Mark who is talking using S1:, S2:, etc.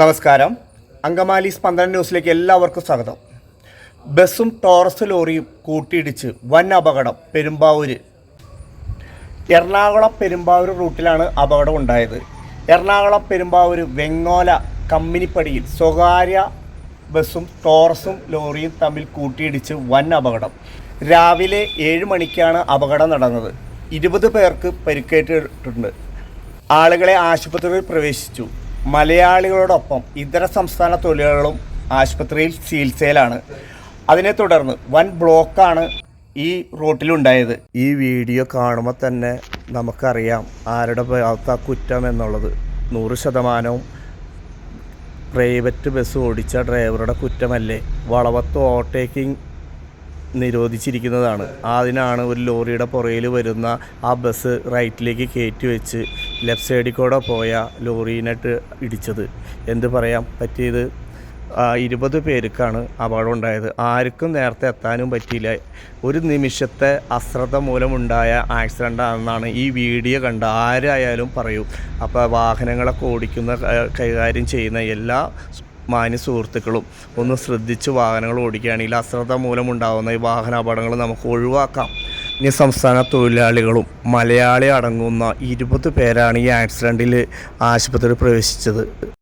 S1: നമസ്കാരം. അങ്കമാലി സ്പന്ദന ന്യൂസിലേക്ക് എല്ലാവർക്കും സ്വാഗതം. ബസ്സും ടോറസ് ലോറിയും കൂട്ടിയിടിച്ച് വൻ അപകടം പെരുമ്പാവൂര്. എറണാകുളം പെരുമ്പാവൂർ റൂട്ടിലാണ് അപകടം ഉണ്ടായത്. എറണാകുളം പെരുമ്പാവൂർ വെങ്ങോല കമ്പനിപ്പടിയിൽ സ്വകാര്യ ബസ്സും ടോറസും ലോറിയും തമ്മിൽ കൂട്ടിയിടിച്ച് വൻ അപകടം. രാവിലെ ഏഴ് മണിക്കാണ് അപകടം നടന്നത്. ഇരുപത് പേർക്ക് പരിക്കേറ്റിട്ടുണ്ട്. ആളുകളെ ആശുപത്രിയിൽ പ്രവേശിച്ചു. മലയാളികളോടൊപ്പം ഇതര സംസ്ഥാന തൊഴിലാളികളും ആശുപത്രിയിൽ ചികിത്സയിലാണ്. അതിനെ തുടർന്ന് വൻ ബ്ലോക്കാണ് ഈ റൂട്ടിലുണ്ടായത്. ഈ വീഡിയോ കാണുമ്പോൾ തന്നെ നമുക്കറിയാം ആരുടെ ഭാഗത്താ കുറ്റം എന്നുള്ളത്. നൂറ് ശതമാനവും പ്രൈവറ്റ് ബസ് ഓടിച്ച ഡ്രൈവറുടെ കുറ്റമല്ലേ? വളവത്ത് ഓവർടേക്കിംഗ് നിരോധിച്ചിരിക്കുന്നതാണ്. അതിനാണ് ഒരു ലോറിയുടെ പുറയിൽ വരുന്ന ആ ബസ് റൈറ്റിലേക്ക് കയറ്റി വെച്ച് ലെഫ്റ്റ് സൈഡിൽ കൂടെ പോയ ലോറീനായിട്ട് ഇടിച്ചത്. എന്ത് പറയാം? പറ്റിയത് ഇരുപത് പേർക്കാണ് അപകടം ഉണ്ടായത് ആർക്കും നേരത്തെ എത്താനും പറ്റിയില്ല. ഒരു നിമിഷത്തെ അശ്രദ്ധ മൂലമുണ്ടായ ആക്സിഡന്റ് ആണെന്നാണ് ഈ വീഡിയോ കണ്ട ആരായാലും പറയൂ. അപ്പോൾ വാഹനങ്ങളൊക്കെ ഓടിക്കുന്ന കൈകാര്യം ചെയ്യുന്ന എല്ലാ മാന്യ സുഹൃത്തുക്കളും ഒന്ന് ശ്രദ്ധിച്ച് വാഹനങ്ങൾ ഓടിക്കുകയാണെങ്കിൽ അശ്രദ്ധ മൂലമുണ്ടാകുന്ന ഈ വാഹന അപകടങ്ങൾ നമുക്ക് ഒഴിവാക്കാം. അന്യ സംസ്ഥാന തൊഴിലാളികളും മലയാളി അടങ്ങുന്ന ഇരുപത് പേരാണ് ഈ ആക്സിഡന്റിൽ ആശുപത്രിയിൽ പ്രവേശിച്ചത്.